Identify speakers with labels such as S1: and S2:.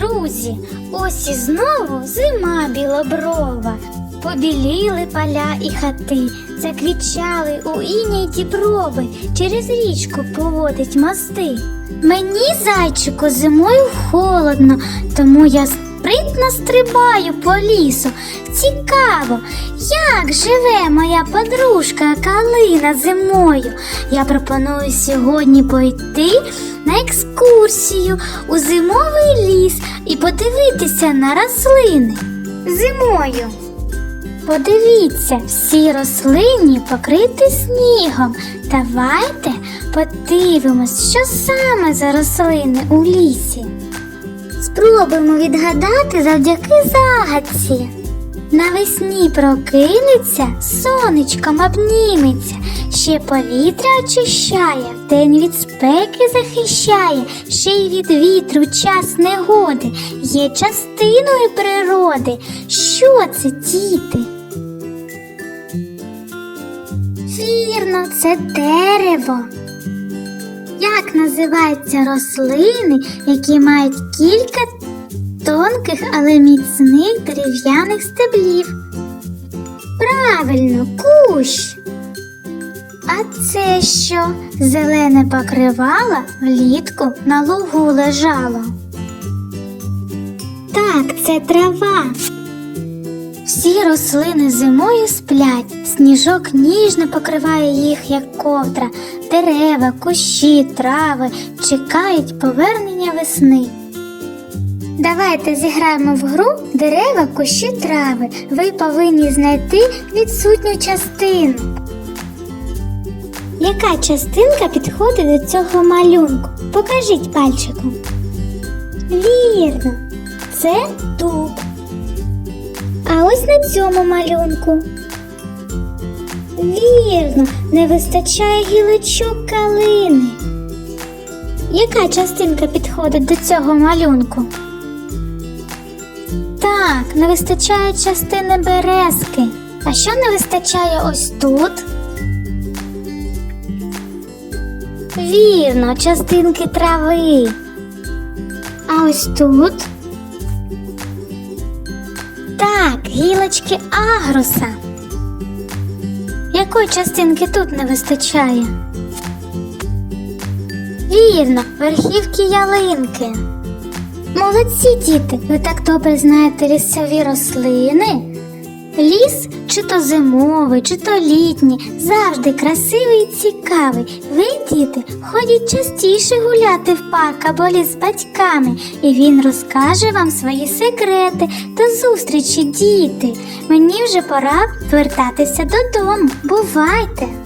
S1: Друзі, ось і знову зима білоброва. Побіліли поля і хати, заквічали у іній діброви, через річку поводить мости. Мені, зайчику, зимою холодно, тому я спритно стрибаю по лісу. Цікаво, як живе моя подружка Калина зимою. Я пропоную сьогодні пойти на екскурсію у зимовий ліс і подивитися на рослини. Зимою. Подивіться, всі рослинні покриті снігом. Давайте подивимось, що саме за рослини у лісі. Спробуємо відгадати завдяки загадці. Навесні прокинеться, сонечком обніметься, ще повітря очищає, вдень від спеки захищає, ще й від вітру час негоди, є частиною природи. Що це, діти? Вірно, це дерево. Як називаються рослини, які мають кілька тонких, але міцних дерев'яних стеблів? Правильно, кущ. А це що? Зелене покривало влітку на лугу лежало. Так, це трава. Всі рослини зимою сплять, сніжок ніжно покриває їх, як ковдра, дерева, кущі, трави чекають повернення весни. Давайте зіграємо в гру дерева, кущі, трави. Ви повинні знайти відсутню частину. Яка частинка підходить до цього малюнку? Покажіть пальчиком. Вірно, це дуб. Ось на цьому малюнку. Вірно, не вистачає гілочок калини. Яка частинка підходить до цього малюнку? Так, не вистачає частини березки. А що не вистачає ось тут? Вірно, частинки трави. А ось тут? Гілочки агруса. Якої частинки тут не вистачає? Вірно, верхівки ялинки. Молодці діти, ви так добре знаєте лісові рослини. Ліс, чи то зимовий, чи то літній, завжди красивий і цікавий. Ви, діти, ходіть частіше гуляти в парк або ліс з батьками, і він розкаже вам свої секрети. До зустрічі, діти! Мені вже пора вертатися додому. Бувайте!